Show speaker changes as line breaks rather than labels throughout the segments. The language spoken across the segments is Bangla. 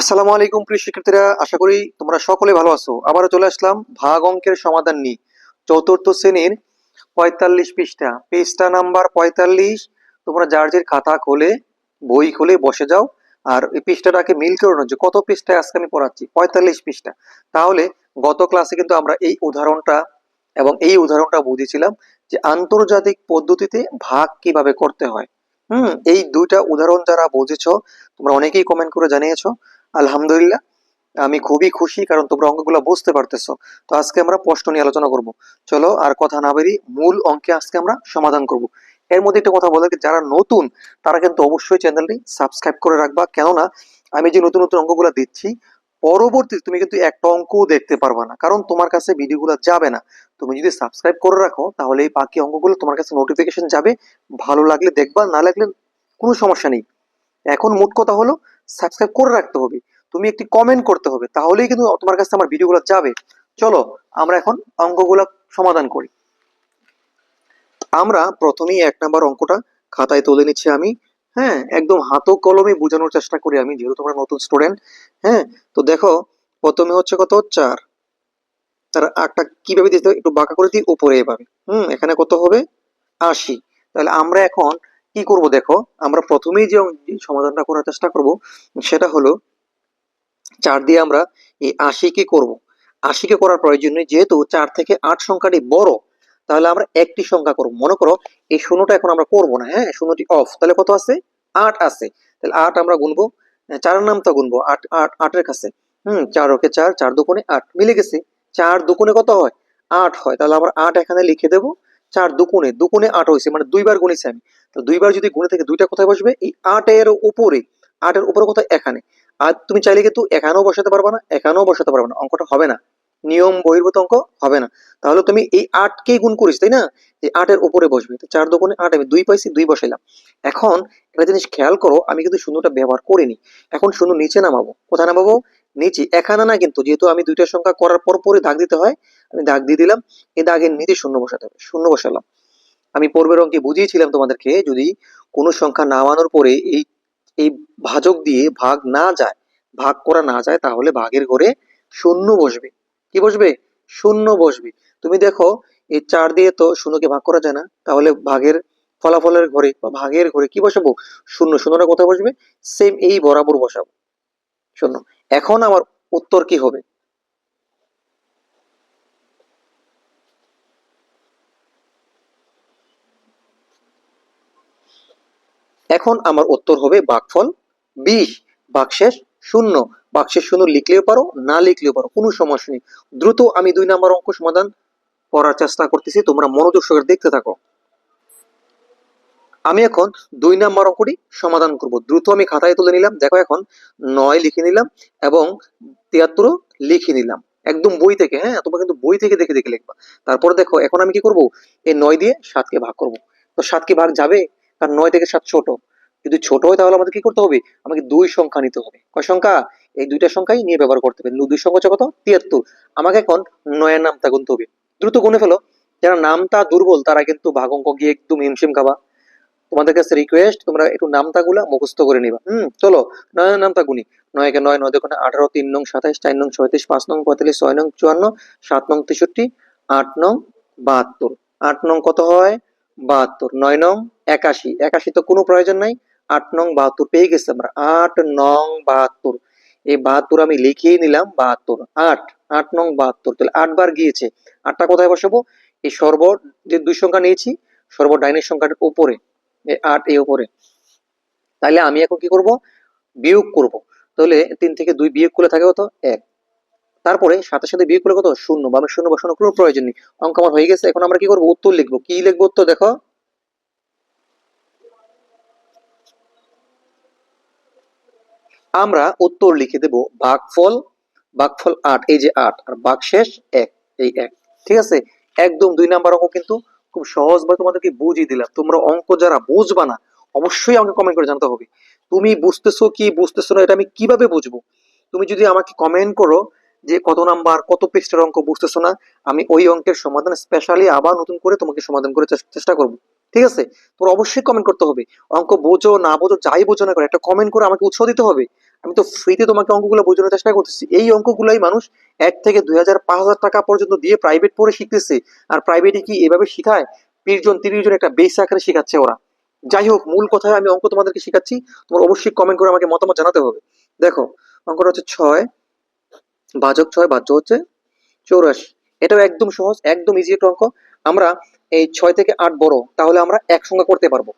আসসালামু আলাইকুম, প্রিয় শিক্ষার্থীরা। আশা করি তোমরা সকলে ভালো আছো। আবারও চলে আসলাম ভাগ অঙ্কের সমাধান নিয়ে। চতুর্থ শ্রেণির পঁয়তাল্লিশ পৃষ্ঠা। পৃষ্ঠা নাম্বার পঁয়তাল্লিশ। তোমরা যার যার খাতা খোলে, বই খুলে বসে যাও। আর এই পৃষ্ঠাটাকে মিল করে যে কত পৃষ্ঠায় আজকে আমি পড়াচ্ছি। পঁয়তাল্লিশ পৃষ্ঠা। তাহলে গত ক্লাসে কিন্তু আমরা এই উদাহরণটা এবং এই উদাহরণটা বুঝেছিলাম যে আন্তর্জাতিক পদ্ধতিতে ভাগ কীভাবে করতে হয়। হুম, এই দুইটা উদাহরণ যারা বুঝেছ, তোমরা অনেকেই কমেন্ট করে জানিয়েছো। আলহামদুলিল্লাহ, আমি খুবই খুশি কারণ তোমরা অঙ্কগুলো বুঝতে পারতেছো। তো আজকে আমরা প্রশ্ন নিয়ে আলোচনা করব। চলো আর কথা না বেরিয়ে মূল অঙ্কে আজকে আমরা সমাধান করব। এর মধ্যে একটা কথা বলে যারা নতুন, তারা কিন্তু অবশ্যই চ্যানেলটি সাবস্ক্রাইব করে রাখবা। কেননা, আমি যে নতুন নতুন অঙ্কগুলো দিচ্ছি পরবর্তীতে তুমি কিন্তু একটা অঙ্কও দেখতে পারবা না। কারণ তোমার কাছে ভিডিওগুলো যাবে না। তুমি যদি সাবস্ক্রাইব করে রাখো, তাহলে এই বাকি অঙ্কগুলো তোমার কাছে নোটিফিকেশন যাবে। ভালো লাগলে দেখবা, না লাগলে কোনো সমস্যা নেই। এখন মোট কথা হলো সাবস্ক্রাইব করে রাখতে হবে। তুমি একটি কমেন্ট করতে হবে, তাহলেই কিন্তু তোমার কাছে আমার ভিডিওগুলো যাবে। চলো, আমরা এখন অঙ্কগুলো সমাধান করি। আমরা প্রথমেই এক নাম্বার অঙ্কটা খাতায় তুলে নিচ্ছি আমি। হ্যাঁ একদম হাতো কলমে বোঝানোর চেষ্টা করি আমি, যেহেতু তোমরা নতুন স্টুডেন্ট হ্যাঁ তো দেখো, প্রথমে হচ্ছে কত? চার। তার আটটা কীভাবে দিতে একটু বাঁকা করে দিই, উপরে এভাবে। হুম, এখানে কত হবে? আশি। তাহলে আমরা এখন কি করব দেখো, আমরা প্রথমেই যে সমাধানটা করার চেষ্টা করব, সেটা হলো চার দিয়ে আমরা এই আশিকে করব। আশিকে করার প্রয়োজন নেই যেহেতু চার থেকে আট সংখ্যাটি বড়, তাহলে আমরা একটি সংখ্যা করব। মনে করো এই শূন্যটা এখন আমরা করব না হ্যাঁ? শূন্যটি অফ তাহলে কত আছে? আট আছে। তাহলে আট আমরা গুনবো, চারের নামটা গুনবো, আট আট, আটের কাছে। হুম, চার ওকে চার চার দুগুণে আট, মিলে গেছে। চার দুগুণে কত হয়? আট হয়। তাহলে আমরা আট এখানে লিখে দেব। চার দুগুণে দুগুণে আট হয়েছে মানে দুইবার গুনেছি আমি। তো দুইবার যদি গুণে থেকে, দুইটা কোথায় বসবে? এই আটের উপরে আটের উপরে কোথায়? এখানে। আর তুমি চাইলে কিন্তু এখানেও বসাতে পারবে না, এখানেও বসাতে পারবে না, অঙ্কটা হবে না। নিয়ম বহির্ভূত অঙ্ক হবে না। তাহলে তুমি এই আটকেই গুণ করিস তাই না? যে আটের উপরে বসবে। তো চার দোকানে আট, আমি দুই পাইছি, দুই বসাইলাম। এখন একটা জিনিস খেয়াল করো, আমি কিন্তু শূন্যটা ব্যবহার করিনি। এখন শূন্য নিচে নামাবো। কোথায় নামাবো? নিচে। এখানে না কিন্তু, যেহেতু আমি দুইটা সংখ্যা করার পর পরে দাগ দিতে হয় আমি দাগ দিয়ে দিলাম। এই দাগের নিচে শূন্য বসাতে হবে, শূন্য বসালাম। আমি পূর্বের অঙ্কে বুঝিয়েছিলাম তোমাদেরকে, যদি কোনো সংখ্যা নামানোর পরে এই এই ভাজক দিয়ে ভাগ না যায়, ভাগ করা না যায়, তাহলে ভাগের ঘরে শূন্য বসবে। কি বসবে? শূন্য বসবে। তুমি দেখো, এই চার দিয়ে তো শূন্যকে ভাগ করা যায় না, তাহলে ভাগের ফলাফলের ঘরে বা ভাগের ঘরে কি বসাবো? শূন্য, শূন্যটা কোথায় বসবে? সেম এই বরাবর বসাবো। শূন্য। এখন আমার উত্তর কি হবে? এখন আমার উত্তর হবে ভাগফল বিশ ভাগশেষ শূন্য। ভাগশেষ শূন্য লিখলেও পারো, না লিখলেও পারো, কোনো সমস্যা নেই। দ্রুত আমি দুই নাম্বার অঙ্ক সমাধান করার চেষ্টা করতেছি, তোমরা মনোযোগ সহকারে দেখতে থাকো। আমি এখন দুই নাম্বার অঙ্কটি সমাধান করব। দ্রুত আমি খাতায় তুলে নিলাম, দেখো এখন নয় লিখে নিলাম এবং তিয়াত্তরও লিখে নিলাম। একদম বই থেকে হ্যাঁ তোমরা কিন্তু বই থেকে দেখে দেখে লিখবা। তারপর দেখো, এখন আমি কি করব? এই নয় দিয়ে সাতকে ভাগ করব। তো সাতকে ভাগ যাবে? কারণ নয় থেকে সাত ছোট। যদি ছোট হয় তাহলে আমাদের কি করতে হবে? আমাকে দুই সংখ্যা নিতে হবে। কয় সংখ্যা? এই দুইটা সংখ্যাই নিয়ে ব্যবহার করতে হবে। দুই সংখ্যা হচ্ছে কত? তিয়াত্তর। আমাকে এখন নয়ের নামটা গুনতে হবে। দ্রুত গুনে ফেলো। যারা নামটা দুর্বল, তারা কিন্তু ভাগ অঙ্ক গিয়ে একদম হিমশিম খাবা। তোমাদের কাছে রিকোয়েস্ট তোমরা একটু নামতা গুলা মুখস্থ করে নিবা। হুম, চলো নয় নামতা গুনি। নয় কে নয় নয় দেখুন আঠারো, তিন নং, সাতাইশ, চার নং, ছয়ত্রিশ, পাঁচ নং, পঁয়তাল্লিশ, ছয় নং, চুয়ান্ন, সাত নং, তেষট্টি, আট নং, বাহাত্তর। আট নং কত হয়? বাহাত্তর, নয় নং একাশি। একাশি তো কোনো প্রয়োজন নাই, আট নং বাহাত্তর। পেয়ে গেছে আমরা। আট নং বাহাত্তর। এই বাহাত্তর আমি লিখিয়ে নিলাম বাহাত্তর। আট আট নং বাহাত্তর। তাহলে আট বার গিয়েছে। আটটা কোথায় বসাবো? এই সর্ব যে দুই সংখ্যা নিয়েছি, সর্ব ডাইনের সংখ্যাটার উপরে, এই আট এই উপরে। তাহলে আমি এখন কি করব? বিয়োগ করব। তাহলে তিন থেকে দুই বিয়োগ করলে থাকে কত? এক। তারপরে সাথে সাথে বিয়োগ করলে কত? শূন্য। বা আমি শূন্য বসানোর কোনো প্রয়োজন নেই। অঙ্ক আমার হয়ে গেছে। এখন আমরা কি করব? উত্তর লিখব। কি লিখব উত্তর দেখো? আমরা উত্তর লিখে দেব ভাগফল ভাগফল আট, এই যে আট, আর ভাগশেষ এক, এই এক। ঠিক আছে? একদম দুই নাম্বার অঙ্ক কিন্তু খুব সহজ ভাবে তোমাদেরকে বুঝিয়ে দিলাম। তোমরা অঙ্ক যারা বুঝবা না, অবশ্যই আমাকে কমেন্ট করে জানতে হবে। তুমি বুঝতেছো কি বুঝতেছো না, এটা আমি কীভাবে বুঝব? তুমি যদি আমাকে কমেন্ট করো যে কত নাম্বার, কত পৃষ্ঠার অঙ্ক বুঝতেছো না, আমি ওই অঙ্কের সমাধান স্পেশালি আবার নতুন করে তোমাকে সমাধান করে চেষ্টা করব। ঠিক আছে? তোর অবশ্যই কমেন্ট করতে হবে। অঙ্ক বোঝো, না বোঝো, যাই বোঝো না করে একটা কমেন্ট করে আমাকে উৎসাহ দিতে হবে। আমি তো ফ্রিতে তোমাকে অঙ্কগুলো বোঝানোর চেষ্টা করতেছি। এই অঙ্কগুলাই মানুষ এক থেকে দুই হাজার পাঁচ হাজার টাকা পর্যন্ত দিয়ে প্রাইভেট পড়ে শিখতেছে। আর প্রাইভেটে কি এভাবে শিখায়? বিশ জন, তিরিশ জন একটা বেস আকারে শিখাচ্ছে ওরা। যাই হোক, মূল কথায় আমি অঙ্ক তোমাদেরকে শিখাচ্ছি। তোমার অবশ্যই কমেন্ট করে আমাকে মতামত জানাতে হবে। দেখো, অঙ্কটা হচ্ছে ছয়। ভাজক ছয় ভাজ্য হচ্ছে চৌরাশি। এটাও একদম সহজ, একদম ইজি একটা অঙ্ক। আমরা এই ছয় থেকে আট বড়, তাহলে আমরা এক সংখ্যা করতে পারব।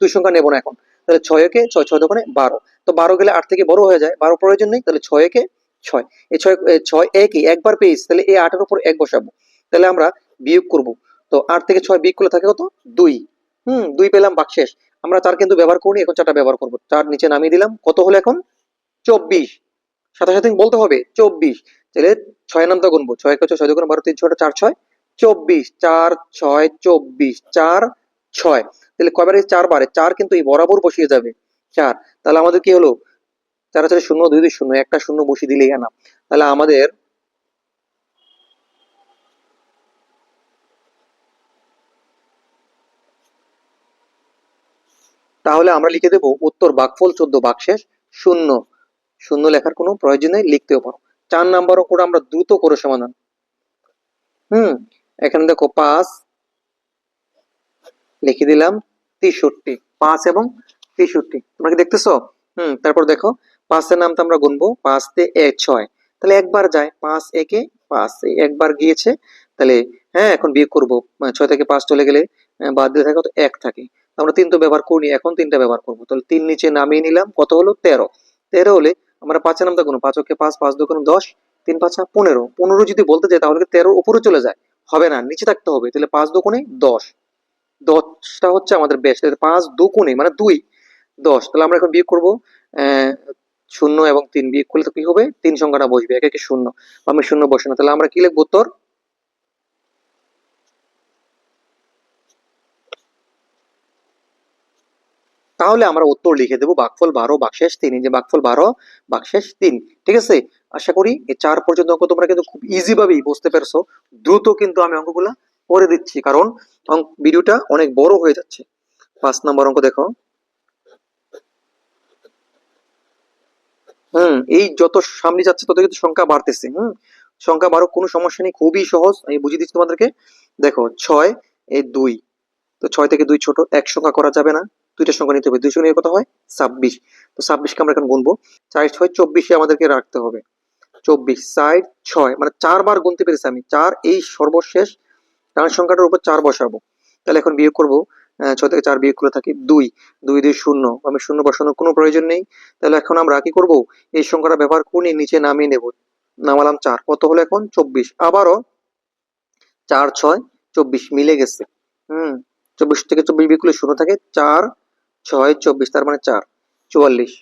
দুই সংখ্যা নেব না এখন। তাহলে ছয় একে ছয় ছয় দোকানে বারো। তো বারো গেলে আট থেকে বড় হয়ে যায়। বারো প্রয়োজন নেই, তাহলে ছয় একে ছয়। এই ছয় ছয় একই একবার পেয়েছি, তাহলে এই আটের উপর এক বসাবো। তাহলে আমরা বিয়োগ করব। তো আট থেকে ছয় বিয়োগ করলে থাকে কত? দুই। হুম, দুই পেলাম বাকশেষ আমরা চার কিন্তু ব্যবহার করিনি, এখন চারটা ব্যবহার করব। চার নিচে নামিয়ে দিলাম। কত হলো এখন? চব্বিশ। সাথে সাথে বলতে হবে চব্বিশ। তাহলে ছয় নামটা গুনবো। ছয় কে ছয় দুগুণ বারো, তিন ছয়টা চার ছয়। চব্বিশ, চার ছয়, চব্বিশ, চার ছয়। তাহলে কয়বার চার বারে? চার কিন্তু এই বরাবর বসিয়ে যাবে। চার। তাহলে আমাদের কি হলো? চার চারে শূন্য, দুই দুই শূন্য, একটা শূন্য বসিয়ে দিলেই আনা তাহলে আমাদের তাহলে আমরা লিখে দেব উত্তর, বাকফল চোদ্দ, বাকশেষ শূন্য। শূন্য লেখার কোনো প্রয়োজন নেই, লিখতেও পারো। চার নাম্বার অঙ্কটা আমরা দ্রুত করে সমাধান। হুম, এখানে দেখো পাঁচ, লিখে দিলাম তেষট্টি, পাঁচ এবং তেষট্টি। তোমরা কি দেখতেছো? হুম, তারপর দেখো পাঁচের নামটা আমরা গুনবো, পাঁচ তে এক ছয়। তাহলে একবার যায়, পাঁচ একে পাঁচ একবার গিয়েছে, তাহলে হ্যাঁ এখন বিয়োগ করব। মানে ছয় থেকে পাঁচ চলে গেলে বাদ দিয়ে থাকে এক থাকে। আমরা তিন তো ব্যবহার করিনি, এখন তিনটা ব্যবহার করব। তাহলে তিন নিচে নামিয়ে নিলাম, কত হলো? তেরো। তেরো হলে আমরা পাঁচে নামটা গুনো পাঁচ অক্ষে পাঁচ পাঁচ দোকান দশ, তিন পাঁচা পনেরো। পনেরো যদি বলতে যায় তাহলে তেরোর উপরে চলে যায়। হবে না, নিচে থাকতে হবে। তাহলে পাঁচ দোকানে দশ। দশটা হচ্ছে আমাদের বেশ তাহলে পাঁচ দোকানে মানে দুই, দশ। তাহলে আমরা এখন বিয়োগ করব শূন্য এবং তিন। বিয়োগ করলে তো কি হবে? তিন সংখ্যাটা বসবে। এক, একে শূন্য। আমি শূন্য বসে না। তাহলে আমরা কি লিখব উত্তর? তাহলে আমরা উত্তর লিখে দেবো বাকফল বারো, বাকশেষ তিন। যে বাকফল বারো, বাকশেষ তিন, ঠিক আছে? আশা করি এই চার পর্যন্ত অঙ্ক তোমরা কিন্তু খুব ইজি ভাবেই বুঝতে পারছ। দ্রুত কিন্তু আমি অঙ্কগুলা করে দিচ্ছি, কারণ ভিডিওটা অনেক বড় হয়ে যাচ্ছে। পাঁচ নম্বর অঙ্ক দেখো। হুম, এই যত সামনে যাচ্ছে তত কিন্তু সংখ্যা বাড়তেছে, হুম? সংখ্যা বাড়ো কোনো সমস্যা নেই, খুবই সহজ। আমি বুঝিয়ে দিচ্ছি তোমাদেরকে। দেখো, ছয়, এই দুই। তো ছয় থেকে দুই ছোট, এক সংখ্যা করা যাবে না। দুইটা সংখ্যা নিতে হবে। দুই সংখ্যা কত হয়? ছাব্বিশ। তো ছাব্বিশকে আমরা এখন গুনবো। চার ছয় চব্বিশে আমাদেরকে রাখতে হবে। চব্বিশ, চার ছয় মানে চারবার গুনতে পেরেছি আমি। চার এই সর্বশেষ ডান সংখ্যাটার উপর চার বসাবো। তাহলে এখন বিয়োগ করব ছয় থেকে চার বিয়োগ করে থাকি দুই। দুই দুই, শূন্য। আমি শূন্য বসানোর কোনো প্রয়োজন নেই। তাহলে এখন আমরা কি করব? এই সংখ্যাটা ব্যবহার করে নিচে নামিয়ে নেব। নামালাম চার। কত হলো এখন? চব্বিশ। আবারও চার, ছয়, চব্বিশ মিলে গেছে। হুম, চব্বিশ থেকে চব্বিশ বিয়োগ করলে শূন্য থাকে। চার ছয়, চব্বিশ, তার মানে চার। চুয়াল্লিশ।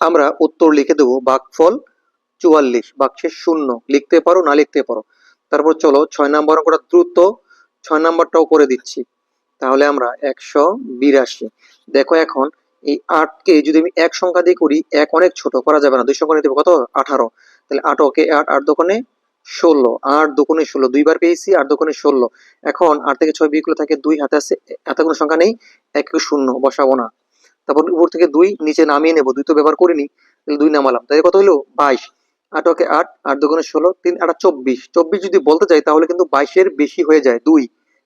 আমরা উত্তর লিখে দেবো বাকফল চুয়াল্লিশ বাক্সের শূন্য। লিখতে পারো, না লিখতে পারো? তারপর চলো, ছয় নাম্বার অঙ্কটা দ্রুত। ছয় নাম্বারটাও করে দিচ্ছি। তাহলে আমরা একশো বিরাশি। দেখো এখন, এই আটকে যদি আমি এক সংখ্যা দিয়ে করি, এক অনেক ছোট, করা যাবে না। দুই সংখ্যা নিতে কত? আঠারো। তাহলে আট ওকে আট আট দোকানে ষোলো আট দোকানে ষোলো, দুইবার পেয়েছি আট দোকানে ষোলো। এখন আট থেকে ছয় বিয়োগ থাকে, দুই হাতে আছে হাতে কোনো সংখ্যা নেই, এক শূন্য, বসাবো না। তারপর উপর থেকে দুই, নিচে নামিয়ে নেব, দুই তো ব্যবহার করিনি দুই নামালাম। তাই কত হলো? বাইশ। আট ওকে আট আট দুগুণে ষোলো, তিন, আট চব্বিশ। চব্বিশ যদি বলতে চাই তাহলে কিন্তু বাইশের বেশি হয়ে যায়, দুই।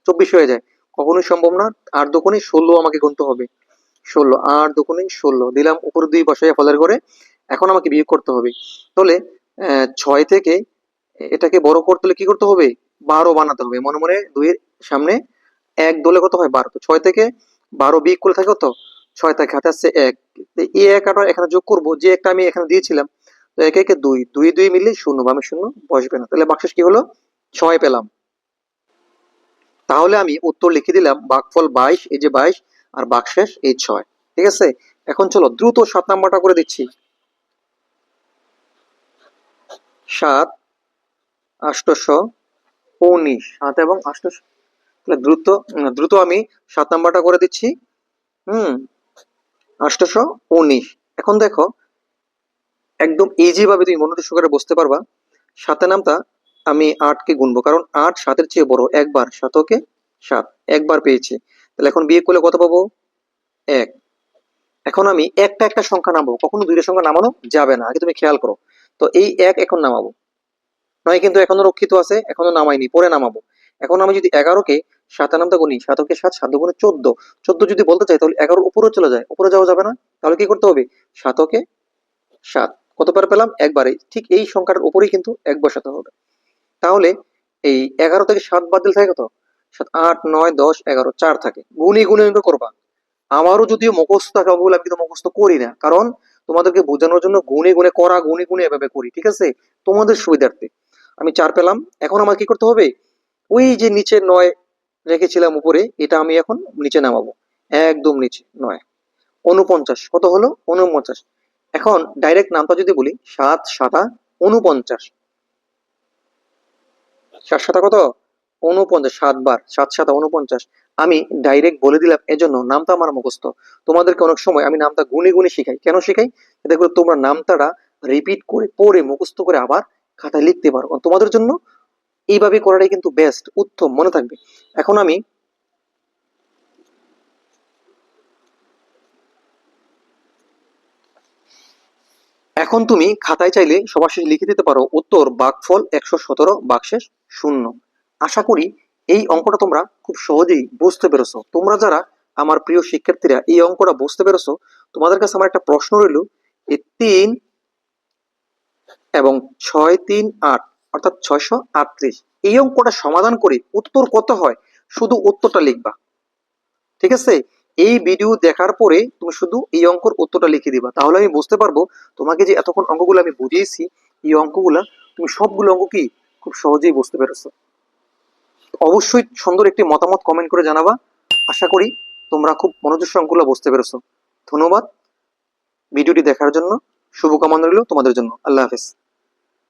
চব্বিশ হয়ে যায়। কখনোই সম্ভব না, আট দুগুণে ষোলো আমাকে গুনতে হবে। ষোলো, আট দুগুণে ষোলো, দিলাম উপরে দুই, বসাইয়া ফলের করে এখন আমাকে বিয়োগ করতে হবে। তাহলে ছয় থেকে এটাকে বড় করতে হলে কি করতে হবে? বারো বানাতে হবে। মনে মনে দুইয়ের সামনে এক দলে কত হয়? বারো। তো ছয় থেকে বারো বিয়োগ করলে থাকে কত? ছয় থাকে। হাতে আসছে এক। তো এই এক আবার এখানে যোগ করব। যে একটা আমি এখানে দিয়েছিলাম, তো একে একে দুই। দুই দুই মিলে শূন্য। বামে শূন্য বসবে না। তাহলে বাক্সেস কি হলো? ছয় পেলাম। তাহলে আমি উত্তর লিখে দিলাম, বাকফল বাইশ, এই যে বাইশ, আর বাকশেষ এই ছয়। ঠিক আছে? এখন চলো, দ্রুত সাত নাম্বারটা করে দিচ্ছি। সাত আষ্টশো উনিশ, সাত এবং আষ্টশো দ্রুত দ্রুত আমি সাত নাম্বারটা করে দিচ্ছি। হুম আষ্টশো উনিশ। এখন দেখো, একদম ইজি ভাবে তুমি মনোযোগ সহকারে বুঝতে পারবা। সাতের নামটা আমি আটকে গুনবো, কারণ আট সাতের চেয়ে বড়, একবার সাতকে সাত, একবার পেয়েছি। তাহলে এখন বিয়ে করলে কত পাবো? এক। এখন আমি একটা একটা সংখ্যা নামাবো, কখনো দুইটা সংখ্যা নামানো যাবে না, আগে তুমি খেয়াল করো। তো এই এক এখন নামাবো। নয় কিন্তু এখনও রক্ষিত আছে, এখনও নামাইনি পরে নামাবো। এখন আমি যদি এগারোকে সাতানন্দ গুণি সাতকে সাত সাত গুণে চোদ্দ চোদ্দ যদি বলতে চাই, তাহলে এগারোর উপরে চলে যায়, উপরে যাওয়া যাবে না, তাহলে কি করতে হবে? সাতকে সাত কতবার পেলাম? একবারে, ঠিক এই সংখ্যাটার উপরেই কিন্তু এক বসাতে হবে। তাহলে এই এগারো থেকে সাত বাদ দিলে থাকে কত? সাত, আট, নয়, দশ, এগারো, চার থাকে। গুণি গুণে করবা। আমারও যদিও মুখস্থ থাকে ওগুলো আমি কিন্তু মুখস্থ করি না, কারণ তোমাদেরকে বোঝানোর জন্য গুণে গুণে করা, গুণে গুণে এভাবে করি, ঠিক আছে? তোমাদের সুবিধার্থে। আমি চার পেলাম। এখন আমার কি করতে হবে? ওই যে নিচে নয় রেখেছিলাম উপরে, এটা আমি এখন নিচে নামাবো। একদম নিচে নয়। উনপঞ্চাশ কত হলো? উনপঞ্চাশ এখন ডাইরেক্ট নামটা যদি বলি, সাত সাতা উনপঞ্চাশ সাত সাতা কত? উনপঞ্চাশ সাতবার সাত সাতা উনপঞ্চাশ আমি ডাইরেক্ট বলে দিলাম, এজন্য নামটা আমার মুখস্থ। তোমাদেরকে অনেক সময় আমি নামটা গুনে গুনে শিখাই। কেন শিখাই? করে তোমরা নামটাটা রিপিট করে, পড়ে, মুখস্থ করে আবার খাতায় লিখতে পারো। তোমাদের জন্য এইভাবে করাটাই কিন্তু বেস্ট উত্তম, মনে থাকবে। এখন আমি এখন তুমি খাতায় চাইলে সবার শেষে লিখে দিতে পারো উত্তর, বাঘফল একশো সতেরো, বাঘশেষ শূন্য। আশা করি এই অঙ্কটা তোমরা খুব সহজেই বুঝতে পেরেছ। তোমরা যারা আমার প্রিয় শিক্ষার্থীরা এই অঙ্কটা বুঝতে পেরেছ, তোমাদের কাছে আমার একটা প্রশ্ন রইল। এই তিন এবং ছয় তিন আট, অর্থাৎ ছয়শো আটত্রিশ। এই অঙ্কটা সমাধান করে উত্তর কত হয়? শুধু উত্তরটা লিখবা। ঠিক আছে? এই ভিডিও দেখার পরে তুমি শুধু এই অঙ্কর উত্তরটা লিখে দিবা। তাহলে আমি বুঝতে পারব তোমাকে যে এতক্ষণ অঙ্কগুলো আমি বুঝিয়েছি, এই অঙ্কগুলা তুমি সবগুলো অঙ্ক কি খুব সহজেই বুঝতে পেরেছ। অবশ্যই সুন্দর একটি মতামত কমেন্ট করে জানাবা। আশা করি তোমরা খুব মনোযোগ অঙ্কগুলো বুঝতে পেরেছ। ধন্যবাদ। ভিডিওটি দেখার জন্য। শুভকামনা রইল তোমাদের জন্য। আল্লাহ হাফেজ।